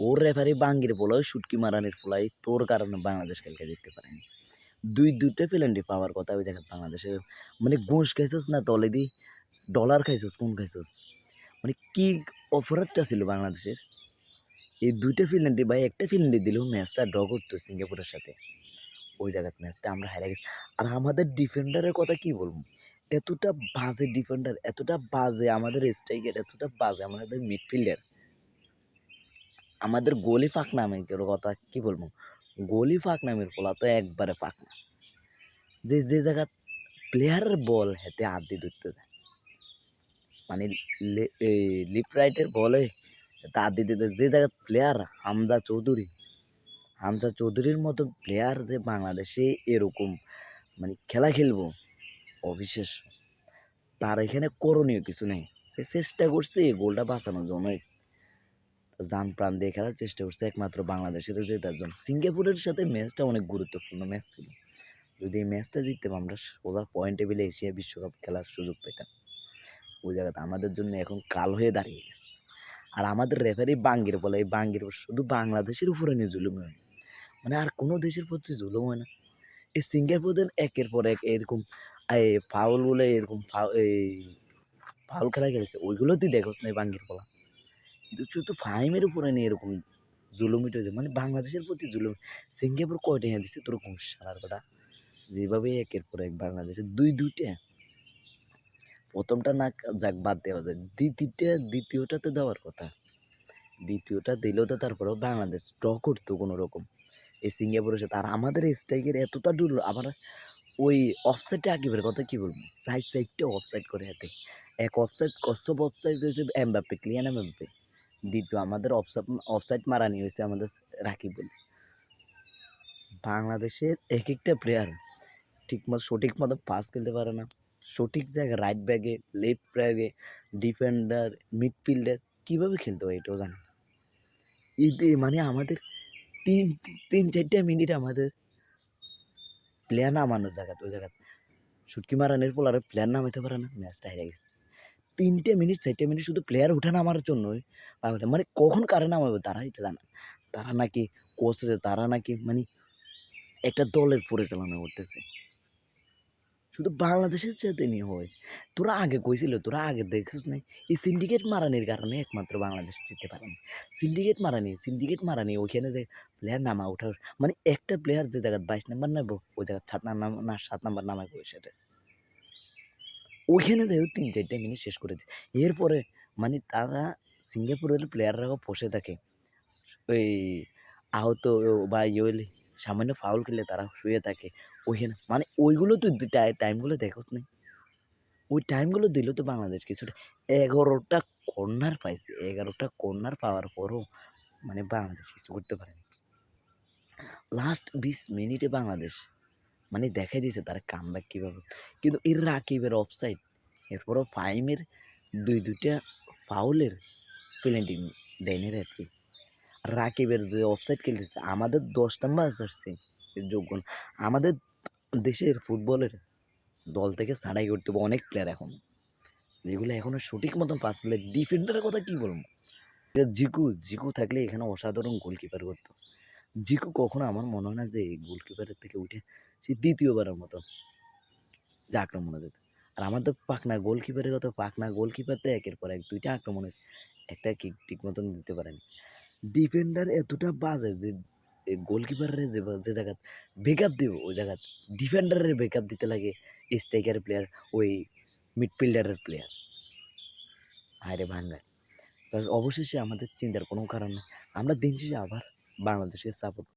ওর referee বাঙ্গির pulao, শুটকি মারানির পোলাই তোর কারণে বাংলাদেশ খেলকে দেখতে পারেনি। দুই দুইটা পেলেন্টি পাওয়ার কথা ওই জায়গায় বাংলাদেশে মানে ঘুষ খাইছস না তলে দি ডলার খাইছস, কোন খাইছস? মানে কি অফারটা ছিল বাংলাদেশের? এই দুইটা ফিল্যান্ডি ভাই একটা ফিল্যান্ডি দিলেও ম্যাচটা ড্র করতো সিঙ্গাপুরের সাথে। ওই জায়গার ম্যাচটা আমরা হেরে গেছি। আর আমাদের ডিফেন্ডারের কথা কি বলব? এতটা বাজে ডিফেন্ডার এতটা বাজে আমাদের স্ট্রাইকার এতটা বাজে আমাদের মিডফিল্ডার আমাদের গোলি ফাঁক নামে কথা, কি বলব? গোলি ফাঁক নামের পোলা তো একবারে ফাঁক না যে যে জায়গা প্লেয়ারের বল হেতে হাত দিয়ে ধরতে যায়। মানে লিফট রাইটের বলে দিয়ে দিতে যে জায়গা প্লেয়ার হামদা চৌধুরী, হামজা চৌধুরীর মতো প্লেয়ার যে বাংলাদেশে এরকম মানে খেলা খেলব অবিশেষ তার এখানে করণীয় কিছু নেই। সে চেষ্টা করছে গোলটা বাঁচানোর জন্য জান প্রাণ দিয়ে খেলার চেষ্টা করছে একমাত্র বাংলাদেশের জেতার জন্য সিঙ্গাপুরের সাথে ম্যাচটা অনেক গুরুত্বপূর্ণ ম্যাচ ছিল। যদি এই ম্যাচটা জিততাম আমরা সোজা পয়েন্ট টেবিলে এশিয়া বিশ্বকাপ খেলার সুযোগ পেতাম। ওই জায়গাতে আমাদের জন্য এখন কাল হয়ে দাঁড়িয়ে গেছে। আর আমাদের রেফারি বাঙ্গির বলে, এই বাঙ্গির শুধু বাংলাদেশের উপরে নিয়ে জুলুম হয় মানে আর কোনো দেশের প্রতি জুলুম হয় না। এই সিঙ্গাপুরের একের পর এক এরকম, এই ফাউল বলে এরকম ফাউল এই ফাউল খেলা খেলছে, ওইগুলো তুই দেখোস না এই বাঙ্গির বলা। কিন্তু শুধু ফাইমের উপরে নিয়ে এরকম জুলুমিট হয়েছে মানে বাংলাদেশের প্রতি জুলুম। সিঙ্গাপুর কয়টা এনে দিচ্ছে তোর সারার বেটা? যেভাবে একের পর এক বাংলাদেশের দুই, দুইটা। প্রথমটা না যাক বাদ দেওয়া যায়, দ্বিতীয়টা, দ্বিতীয়টাতে দেওয়ার কথা। দ্বিতীয়টা দিলেও তো তারপরেও বাংলাদেশ ড্র করতো কোনো রকম এই সিঙ্গাপুরের সাথে। আর আমাদের স্ট্রাইকের এতটা ডুল, আবার ওই অফসাইডে আকিবের কথা কী বলব? সাইড সাইডটা অফসাইড করে হাতে। এক অফসাইড কচ্ছপ অফসাইড হয়েছে, এমবাপ্পে, ক্লিয়ান এমবাপ্পে। দ্বিতীয় আমাদের অফসাইড মারানি হয়েছে আমাদের রাকিবুল বাংলাদেশের এক একটা প্লেয়ার ঠিক মতো সঠিক মতো পাস খেলতে পারে না। সঠিক জায়গায় রাইট ব্যাগে লেফট ব্যাগে ডিফেন্ডার মিডফিল্ডার কীভাবে খেলতে হয় এটাও জানি ঈদে মানে আমাদের তিন তিন, চারটা মিনিট আমাদের প্লেয়ার নামানোর জায়গা, ওই জায়গা শুটকি মারানের পোলারে প্লেয়ার নামাইতে পারে না ম্যাচটা হেরে গেছে। তিনটে মিনিট, চারটে মিনিট শুধু প্লেয়ার উঠে নামার জন্যই। মানে কখন কারে নামাবে? তারা এটা জানে। তারা নাকি কোচ তারা নাকি মানে একটা দলের পরিচালনা করতেছে। শুধু বাংলাদেশের চেতে নিয়ে হয়। তোরা আগে কইছিল, তোরা আগে দেখছিস নাই? এই সিন্ডিকেট মারানির কারণে একমাত্র বাংলাদেশ জিততে পারেনি সিন্ডিকেট মারানি সিন্ডিকেট মারানি, ওইখানে যে প্লেয়ার নামা ওঠার মানে একটা প্লেয়ার যে জায়গায় বাইশ নাম্বার নেব ওই জায়গায় সাত নাম না সাত নাম্বার নামায় বসে ওইখানে যাই তিন চারটে মিনিট শেষ করেছে এরপরে মানে তারা সিঙ্গাপুরের প্লেয়াররাও বসে থাকে। ওই আহত বা ইয়ে সামান্য ফাউল খেলে তারা শুয়ে থাকে ওইখানে। মানে ওইগুলো তুই টাইমগুলো দেখোস না ওই টাইমগুলো দিল তো বাংলাদেশ কিছুটা। এগারোটা কর্নার পাইছে। এগারোটা কর্নার পাওয়ার পরও মানে বাংলাদেশ কিছু করতে পারেনি। লাস্ট বিশ মিনিটে বাংলাদেশ মানে দেখাই দিয়েছে তারা কাম ব্যাক কীভাবে। কিন্তু এর রাকিবের অফসাইড এরপরও ফাইমের দুই দুইটা ফাউলের পেনাল্টি দেয়নি রেফারি রাকিবের যে অফসাইড খেলতেছে, আমাদের দশ নাম্বার আসছে যোগ্য আমাদের দেশের ফুটবলের দল থেকে ছাড়াই করতে হবে অনেক প্লেয়ার এখন। যেগুলো এখনও সঠিক মতন পাস খেলে ডিফেন্ডারের কথা কি বলব? জিকু জিকু থাকলে এখানে অসাধারণ গোলকিপার করতো। জিকু কখনো আমার মনে হয় না যে গোলকিপারের থেকে উঠে সে দ্বিতীয়বারের মতো যে আক্রমণে যেত আর আমার তো পাকনা গোলকিপারের কথা পাকনা গোলকিপার তো একের পর এক দুইটা আক্রমণ হয়েছে। একটা কিক ঠিক মতন দিতে পারেনি। ডিফেন্ডার এতটা বাজে যে গোলকিপারের যে যে জায়গা ব্যাকআপ দিব, ওই জায়গা ডিফেন্ডারের ব্যাকআপ দিতে লাগে স্ট্রাইকার প্লেয়ার ওই মিডফিল্ডারের প্লেয়ার হায়রে ভাঙ্গায়। অবশেষে আমাদের চিন্তার কোনো কারণ নেই। আমরা দিন শেষে আবার বাংলাদেশের সাপোর্ট